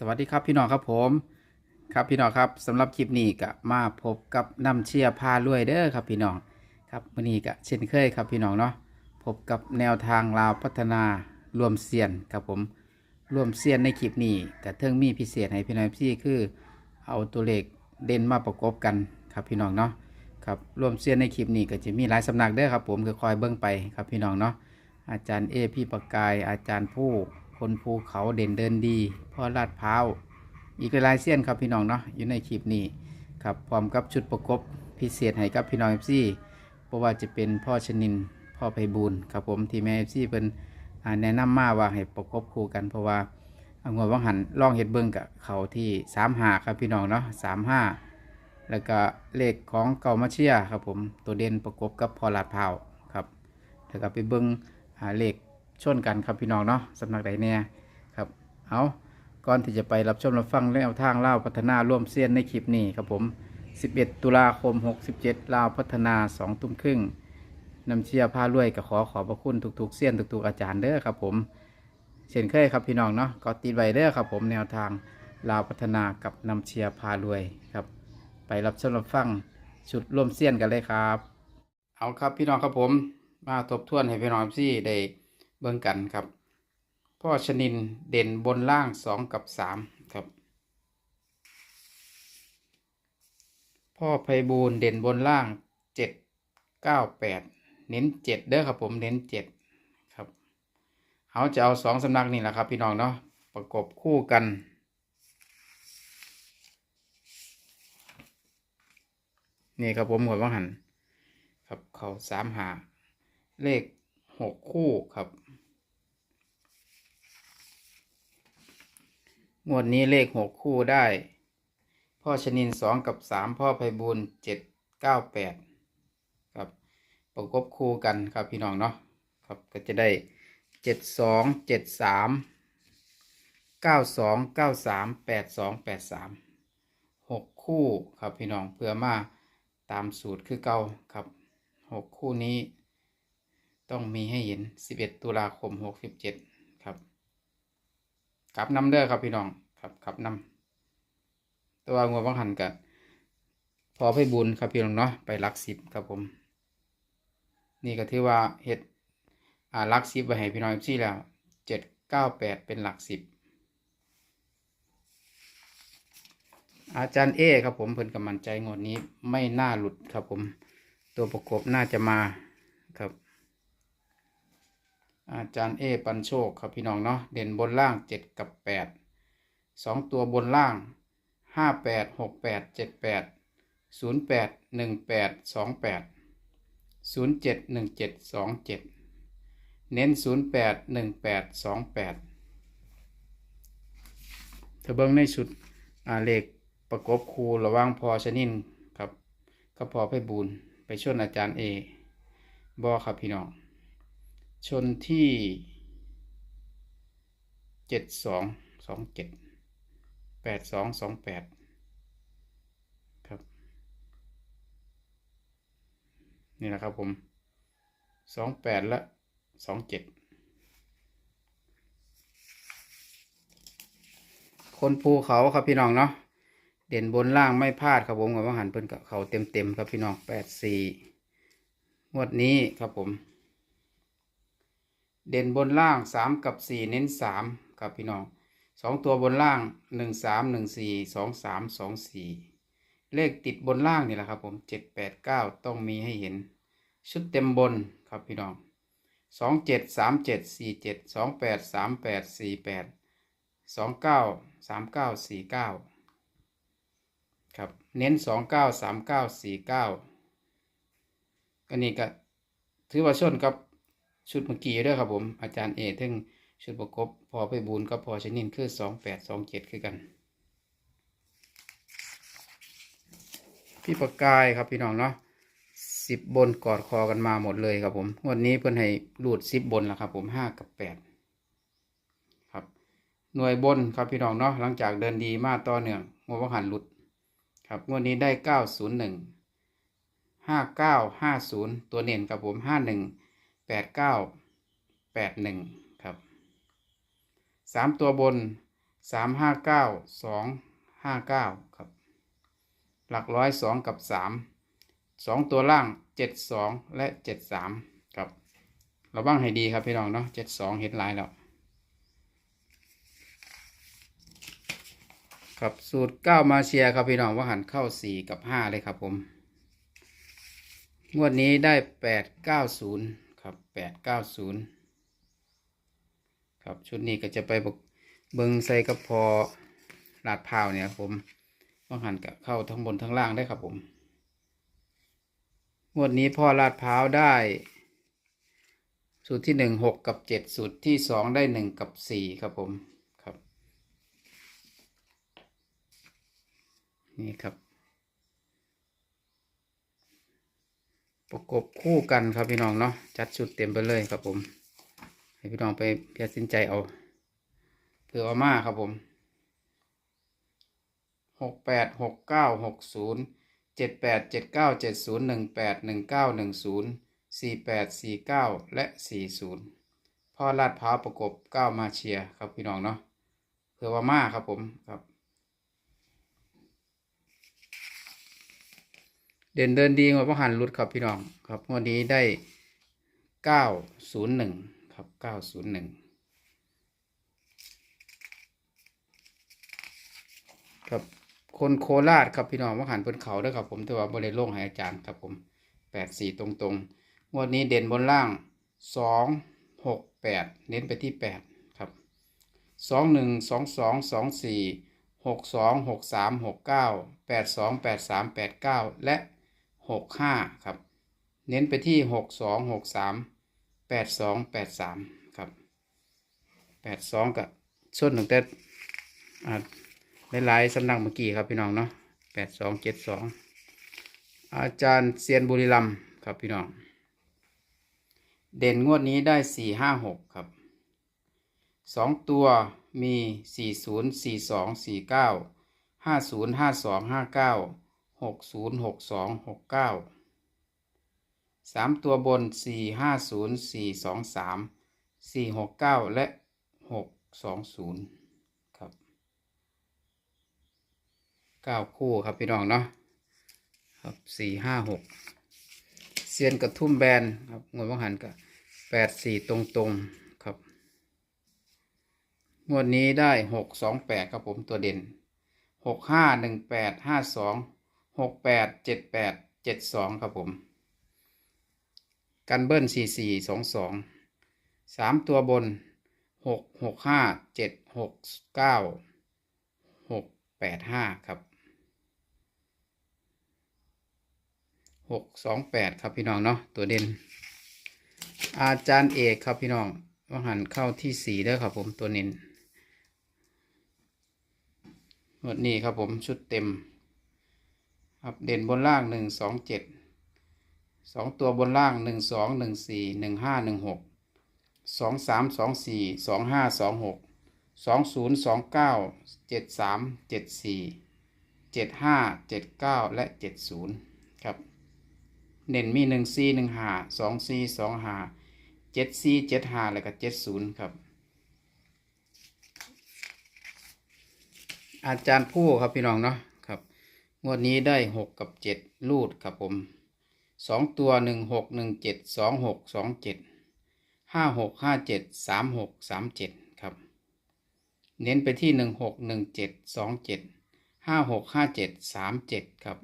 สวัสดีครับพี่น้องครับผมครับพี่น้องครับสำหรับคลิปนี้ก็มาพบกับน้ำเชียร์พารวยเด้อครับพี่น้องครับวันนี้ก็เช่นเคยครับพี่น้องเนาะพบกับแนวทางลาวพัฒนารวมเซียนครับผมรวมเซียนในคลิปนี้ก็เทิงมีพิเศษให้พี่น้องพี่คือเอาตัวเลขเด่นมาประกบกันครับพี่น้องเนาะครับรวมเซียนในคลิปนี้ก็จะมีหลายสำนักเด้อครับผมก็คอยเบิ่งไปครับพี่น้องเนาะอาจารย์เอพี่ประกายอาจารย์ผู้ คนภูเขาเด่นเดินดี พ่อลาดพร้าวอีกหลายเส้นครับพี่น้องเนาะอยู่ในคลิปนี้ครับพร้อมกับชุดประกบพิเศษให้กับพี่น้องเอฟซีเพราะว่าจะเป็นพ่อชนินพ่อไพบูลครับผมที่แม่เอฟซีเป็นแนะนำมาว่าให้ประกบคู่กันเพราะว่าเอางวดวังหันล่องเห็ดเบิ้งกับเขาที่สามหาครับพี่น้องเนาะสามห้าแล้วก็เลขของเก่ามาเชียครับผมตัวเด่นประกบกับพ่อลาดพร้าวครับแล้วก็ไปเบิ้งเลข ชนกันครับพี่น้องเนาะสำนักใดเนี่ยครับเอาก่อนที่จะไปรับชมรับฟังแนวทางเล่าวพัฒนาร่วมเซียนในคลิปนี้ครับผม 11 ตุลาคม 67ลาวพัฒนา2ตุ้มครึ่งนำเชียร์พารวยก็ขอขอบพระคุณทุกๆเซียนทุกๆอาจารย์เด้อครับผมเช่นเคยครับพี่น้องเนาะก็ติดไว้เด้อครับผมแนวทางลาวพัฒนากับนำเชียร์พารวยครับ ไปรับชมรับฟังชุดร่วมเซียนกันเลยครับ เอาครับพี่น้องครับผมมาทบทวนให้พี่น้องซี่ได้ เบิ่งกันครับ พ่อชนินเด่นบนล่างสองกับสามครับ พ่อไพบูลเด่นบนล่างเจ็ดเก้าแปดเน้นเจ็ดเด้อครับผมเน้นเจ็ดครับเอาจะเอาสองสำนักนี่แหละครับพี่น้องเนาะประกบคู่กันนี่ครับผมหัววังหัน ครับเขาสามหาเลขหกคู่ครับ งวดนี้เลขหกคู่ได้ พ่อชนินสองกับสามพ่อไพบูลเจ็ดเก้าแปดครับประกบคู่กันครับพี่น้องเนาะครับก็จะได้เจ็ดสองเจ็ดสามเก้าสองเก้าสามแปดสองแปดสามหกคู่ครับพี่น้องเพื่อมาตามสูตรคือเก่าครับหกคู่นี้ ต้องมีให้เห็น11ตุลาคม67ครับ กลับนำเด้อครับพี่น้องครับกลับนำตัวงัวบังหันกันพอไปบุญครับพี่น้องเนาะไปลักสิบครับผม นี่ก็ถือว่าเฮ็ดอ่าลักสิบไว้ให้พี่น้องซี่แล้ว7 9 8เก้าแปดเป็นหลักสิบอาจารย์เอครับผมเพิ่นกำมันใจงวดนี้ไม่น่าหลุดครับผม ตัวประกบน่าจะมา อาจารย์เอปันโชคครับพี่น้องเนาะเด่นบนล่างเจ็ดกับแปดสองตัวบนล่างห้าแปดหกแปดเจ็ดแปดศูนย์แปดหนึ่งแปดสองแปดศูนย์เจ็ดหนึ่งเจ็ดสองเจ็ดเน้นศูนย์แปดหนึ่งแปดสองแปดเธอเบิ้งในชุดอาเลขประกบคูระว่างพอชนินครับก็พอไปบูนไปช่วนอาจารย์เอบอครับพี่น้อง ชนที่เจ็ดสองสองเจ็ดแปดสองสองแปดครับ นี่แหละครับผมสองแปดและสองเจ็ดคนภูเขาครับพี่น้องเนาะเด่นบนล่างไม่พลาดครับผมกับว่าหันเพิ่นกับเขาเต็มเต็มๆครับพี่น้องแปดสี่งวดนี้ครับผม เด่นบนล่างสามกับสี่เน้นสามครับพี่น้องสองตัวบนล่างหนึ่งสามหนึ่งสี่สองสามสองสี่เลขติดบนล่างนี่แหละครับผมเจ็ดแปดเก้าต้องมีให้เห็น ชุดเต็มบนครับพี่น้องสองเจ็ดสามเจ็ดสี่เจ็ดสองแปดสามแปดสี่แปดสองเก้าสามเก้าสี่เก้าครับ เน้นสองเก้าสามเก้าสี่เก้าก็นี่ก็ถือว่าชนกับ ชุดเมื่อกี้ด้วยครับผมอาจารย์เอทึ่งชุดประกบพอไปบูนก็พอชนินคือสองแปดสองเจ็ดคือกัน พี่ประกายครับพี่น้องเนาะสิบบนกอดคอกันมาหมดเลยครับผมวันนี้เพิ่อนให้รูดสิบบนแล้วครับผมห้ากับแปดครับ หน่วยบนครับพี่น้องเนาะหลังจากเดินดีมากต่อเนื่องงวงหันหลุดครับงวดนี้ได้เก้าศูนย์หนึ่งห้าเก้าห้าศูนย์ตัวเน่นครับผมห้าหนึ่ง แปดเก้าแปดหนึ่งครับสามตัวบนสามห้าเก้าสองห้าเก้าครับหลักร้อยสองกับสามสองตัวล่างเจ็ดสองและเจ็ดสามครับเราบ้างให้ดีครับพี่น้องเนาะเจ็ดสองเห็นลายแล้วครับสูตรเก้ามาเชียร์ครับพี่น้องว่าหันเข้าสี่กับห้าเลยครับผม งวดนี้ได้แปดเก้าศูนย์ ครับแปดเก้าศูนย์ครับชุดนี้ก็จะไปบกเบิงใส่กระพอลาดพาวเนี่ยครับผมว่าหันกับเข้าทั้งบนทั้งล่างได้ครับผมงวดนี้พ่อลาดพาวได้สูตรที่หนึ่งหกกับเจ็ดสูตรที่สองได้หนึ่งกับสี่ครับผมครับ นี่ครับ ประกบคู่กันครับพี่น้องเนาะจัดชุดเต็มไปเลยครับผม ให้พี่น้องไปตัดสินใจเอาเผื่อเอามาครับผมหกแปดหกเก้าหกศูนย์เจ็ดแปดเจ็ดเก้าเจ็ดศูนย์หนึ่งแปดหนึ่งเก้าหนึ่งศูนย์สี่แปดสี่เก้าและสี่ศูนย์พ่อลาดพร้าวประกบเก้ามาเชียร์ครับพี่น้องเนาะเผื่อว่ามาครับผมครับ เด่นเดินดีกว่าพระหันรุดครับพี่น้องครับงวดนี้ได้เก้าศูนย์หนึ่งครับเก้าศูนย์หนึ่งครับคนโคราชครับพี่น้องพระหันบนเขาด้วยครับผมแต่ว่าบริโล่งให้อาจารย์ครับผมแปดสี่ตรงตรงงวดนี้เด่นบนล่างสองหกแปดเน้นไปที่แปดครับสองหนึ่งสองสองสองสี่หกสองหกสามหกเก้าแปดสองแปดสามแปดเก้าและ หกห้าครับ เน้นไปที่หกสองหกสามแปดสองแปดสามครับแปดสองกับส้นตั้งแต่อ่าหลายๆสำนักเมื่อกี้ครับพี่น้องเนาะแปดสองเจ็ดสองอาจารย์เซียนบุรีรัมครับพี่น้อง เด่นงวดนี้ได้สี่ห้าหกครับสองตัวมีสี่ศูนย์สี่สองสี่เก้าห้าศูนย์ห้าสองห้าเก้าหกศูนย์หกสองหกเก้าสามตัวบนสี่ห้าศูนย์สี่สองสามสี่หกเก้าและหกสองศูนย์ครับเก้าคู่ครับพี่น้องเนาะครับสี่ห้าหกเซียนกระทุ่มแบนครับงวดวังหันกับแปดสี่ตรงตรงครับ งวดนี้ได้หกสองแปดครับผมตัวเด่นหกห้าหนึ่งแปดห้าสอง หกแปดเจ็ดแปดเจ็ดสองครับผม กันเบิ้ลสี่สี่สองสองสามตัวบนหกหกห้าเจ็ดหกเก้าหกแปดห้าครับหกสองแปดครับพี่น้องเนาะตัวเด่น อาจารย์เอกครับพี่น้องว่าหันเข้าที่สี่เด้อครับผมตัวเน้นหมดนี้ครับผมชุดเต็ม ครับเด่นบนล่างหนึ่งสองเจ็ดสองตัวบนล่างหนึ่งสองหนึ่งสี่หนึ่งห้าหนึ่งหกสองสามสองสี่สองห้าสองหกสองศูนย์สองเก้าเจ็ดสามเจ็ดสี่เจ็ดห้าเจ็ดเก้าและเจ็ดศูนย์ครับเด่นมีหนึ่งสี่หนึ่งห้าสองสี่สองห้าเจ็ดสี่เจ็ดห้าแล้วก็เจ็ดศูนย์ครับ อาจารย์ผู้ครับพี่น้องเนาะ งวดนี้ได้หกกับเจ็ดลูดครับผมสองตัวหนึ่งหกหนึ่งเจ็ดสองหกสองเจ็ดห้าหกห้าเจ็ดสามหกสามเจ็ดครับ เน้นไปที่หนึ่งหกหนึ่งเจ็ดสองเจ็ดห้าหกห้าเจ็ดสามเจ็ดครับ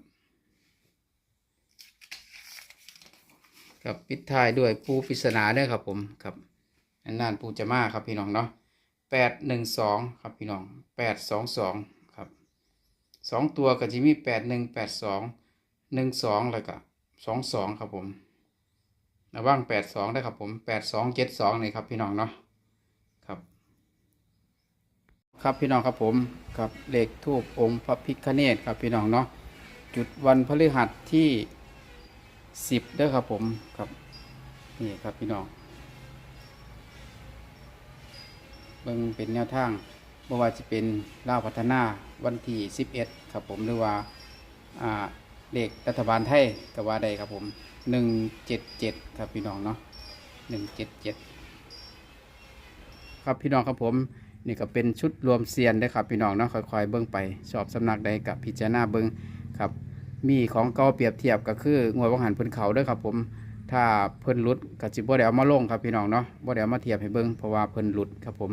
ครับปิดท้ายด้วยปูปริศนาด้วยครับผมครับนานๆปูจะมาครับพี่น้องเนาะแปดหนึ่งสองครับพี่น้องแปดสองสอง สองตัวก็จะมีแปดหนึ่งแปดสองหนึ่งสองแล้วก็สองสองครับผมระว่างแปดสองได้ครับผมแปดสองเจ็ดสองนี่ครับพี่น้องเนาะครับ ครับพี่น้องครับผมครับเลขทูปองค์พระพิฆเนศครับพี่น้องเนาะจุดวันพฤหัสที่สิบเด้อครับผมครับนี่ครับพี่น้องเบิ่งเป็นแนวทาง บ่ว่าจะเป็นล่าวพัฒนาวันที่ 11 ครับผมหรือว่าเลขรัฐบาลไทยก็ว่าได้ครับผม 177 ครับพี่น้องเนาะ177 ครับพี่น้องครับผมนี่ก็เป็นชุดรวมเซียนได้ครับพี่น้องเนาะค่อยๆเบิ่งไปชอบสำนักใดกับพิจารณาเบิ่งครับ มีของเก่าเปรียบเทียบก็คืองวดวังหันพิ่นเขาเด้อครับผมถ้าเพิ่นหลุดก็สิบ่ได้เอามาลงครับพี่น้องเนาะบ่ได้เอามาเทียบให้เบิ่งเพราะว่าเพิ่นหลุดครับผม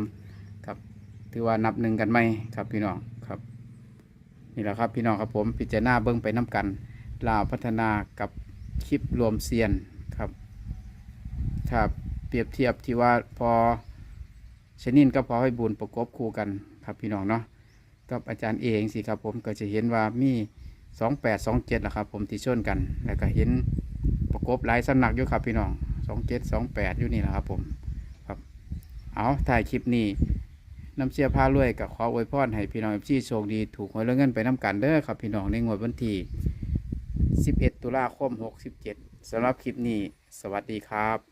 ถือว่านับหนึ่งกันไหมครับพี่น้องครับนี่แหละครับพี่น้องครับผมพิจารณาเบิ่งไปน้กันลาวพัฒนากับคลิปรวมเซียนครับถ้าเปรียบเทียบที่ว่าพอชนินก็พอให้บุญประกบคู่กันครับพี่น้องเนาะกับอาจารย์เองสิครับผมก็จะเห็นว่ามีสองแปดสองเจ็ดละครับผมที่ชนกัน แล้วก็เห็นประกบหลายสำนักอยู่ครับพี่น้องสองเจ็ดสองแปดอยู่นี่แหละครับผมครับเอาถ่ายคลิปนี้ น้ำเชียร์พารวยกับขออวยพรให้พี่น้องเอฟซีโชคดีถูกหวยรวเงินไปน้ำกันเด้อครับพี่น้องในงวดวันที่11 ตุลาคม 67สำหรับคลิปนี้ สวัสดีครับ